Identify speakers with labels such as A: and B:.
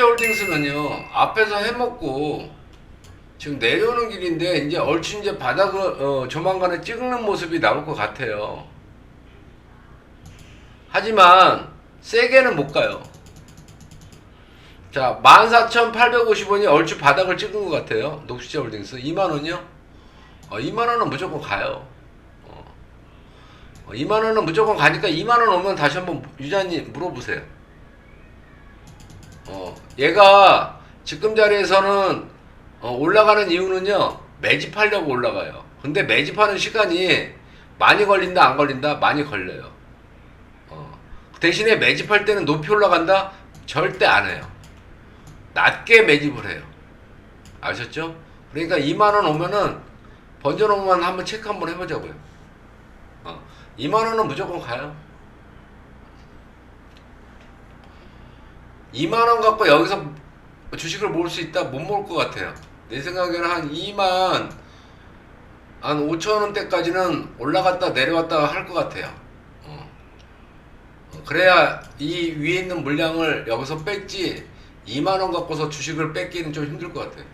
A: 녹수제홀딩스는요 앞에서 해먹고 지금 내려오는 길인데 이제 얼추 이제 바닥을 어, 조만간에 찍는 모습이 나올 것 같아요. 하지만 세게는 못 가요. 자, 14,850원이 얼추 바닥을 찍은 것 같아요. 녹수제홀딩스 2만 원이요? 어, 2만 원은 무조건 가요. 어. 어, 2만 원은 무조건 가니까 2만 원 오면 다시 한번 유자님 물어보세요. 어, 얘가 지금 자리에서는 어, 올라가는 이유는요 매집하려고 올라가요. 근데 매집하는 시간이 많이 걸린다 안 걸린다 많이 걸려요. 어, 대신에 매집할 때는 높이 올라간다 절대 안 해요. 낮게 매집을 해요. 아셨죠? 그러니까 2만 원 오면은 번전오만 한번 체크 한번 해보자고요. 어, 2만 원은 무조건 가요. 2만 원 갖고 여기서 주식을 모을 수 있다 못 모을 것 같아요. 내 생각에는 한 2만 한 5천 원대까지는 올라갔다 내려왔다 할 것 같아요. 어. 어, 그래야 이 위에 있는 물량을 여기서 뺐지 2만 원 갖고서 주식을 뺏기는 좀 힘들 것 같아요.